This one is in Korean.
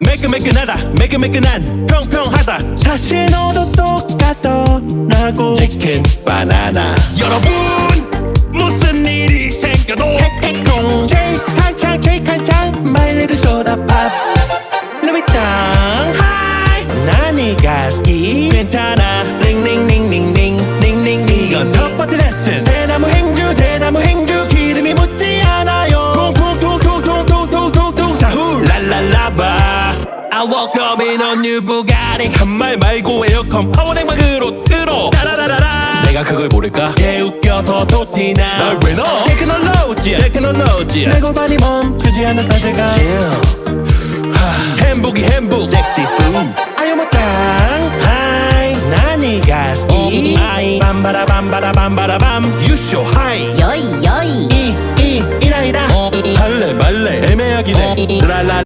매끈매끈하다 매끈매끈한 평평하다. 사실 너도 똑같더라고. 치킨 바나나 여러분 무슨 일이 생겨도 택택통 제일 한창 제일 한창 마일리드 소다팝 루비땅 하이 난 이가스키 괜찮아. 링링링링링 링링 이건 첫 번째 레슨 대나무 행주 대나무 행주. 기름이 묻지 않아요. 퉁퉁퉁퉁퉁퉁퉁퉁 자후. 랄랄라바 I woke up in a new Bugatti 한말 말고 에어컨 파워냉방으로 틀어. 따라라라라. 내가 그걸 모를까? 개웃겨 더 도티나. 널왜 넣어? 테크놀로지. 테크놀로지. 내 골반이 멈추지 않는 따실감 햄버기 햄버 섹시 품 아유 뭐 멋짱 하이. 나니가 스키 아이. 밤바라 밤바라 밤바라 밤 유쇼 하이 여이 여이. 이이 이라 이라. 할래 어, 말래 애매하긴 해 어, 랄라